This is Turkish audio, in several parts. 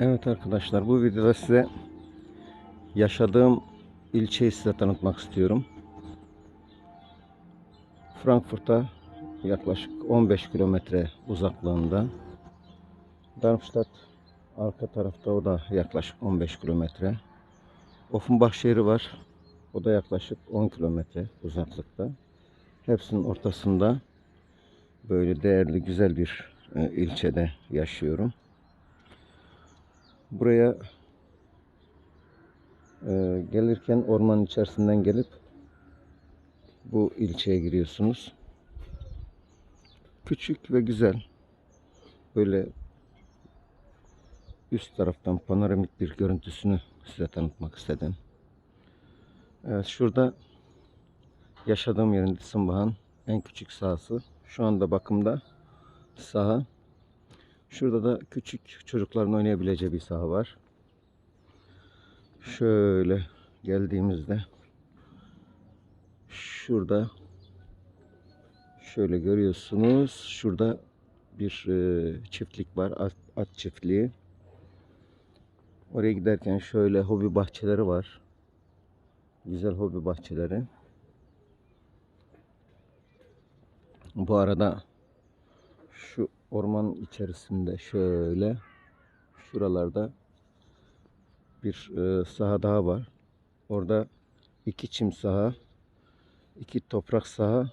Evet arkadaşlar bu videoda size yaşadığım ilçeyi size tanıtmak istiyorum. Frankfurt'a yaklaşık 15 kilometre uzaklığında. Darmstadt arka tarafta o da yaklaşık 15 kilometre. Offenbach şehri var. O da yaklaşık 10 kilometre uzaklıkta. Hepsinin ortasında böyle değerli güzel bir e, ilçede yaşıyorum. Buraya e, gelirken ormanın içerisinden gelip bu ilçeye giriyorsunuz. Küçük ve güzel. Böyle üst taraftan panoramik bir görüntüsünü size tanıtmak istedim. Evet şurada yaşadığım yerin Disenbach'ın en küçük sahası. Şu anda bakımda saha. Şurada da küçük çocukların oynayabileceği bir saha var. Şöyle geldiğimizde şurada şöyle görüyorsunuz. Şurada bir e, çiftlik var. At, at çiftliği. Oraya giderken şöyle hobi bahçeleri var. Güzel hobi bahçeleri. Bu arada ormanın içerisinde şöyle şuralarda bir e, saha daha var. Orada iki çim saha, iki toprak saha,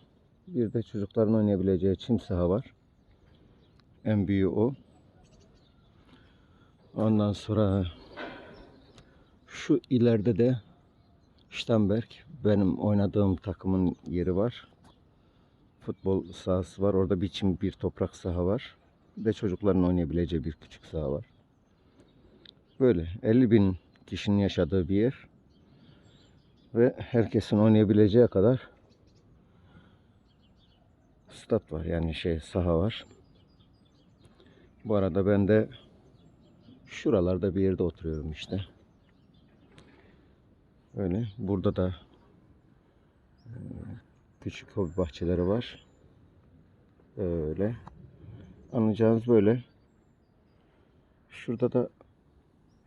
bir de çocukların oynayabileceği çim saha var. En büyüğü o. Ondan sonra şu ileride de Stamberg benim oynadığım takımın yeri var futbol sahası var. Orada bir çim bir toprak saha var. Bir de çocukların oynayabileceği bir küçük saha var. Böyle 50 bin kişinin yaşadığı bir yer. Ve herkesin oynayabileceği kadar stat var. Yani şey saha var. Bu arada ben de şuralarda bir yerde oturuyorum işte. Öyle. Burada da küçük hobi bahçeleri var. Böyle. Anlayacağınız böyle. Şurada da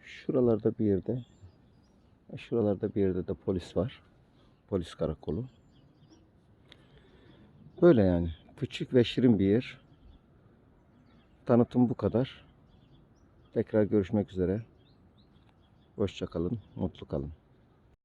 şuralarda bir yerde şuralarda bir yerde de polis var. Polis karakolu. Böyle yani. Küçük ve şirin bir yer. Tanıtım bu kadar. Tekrar görüşmek üzere. Hoşça kalın, mutlu kalın.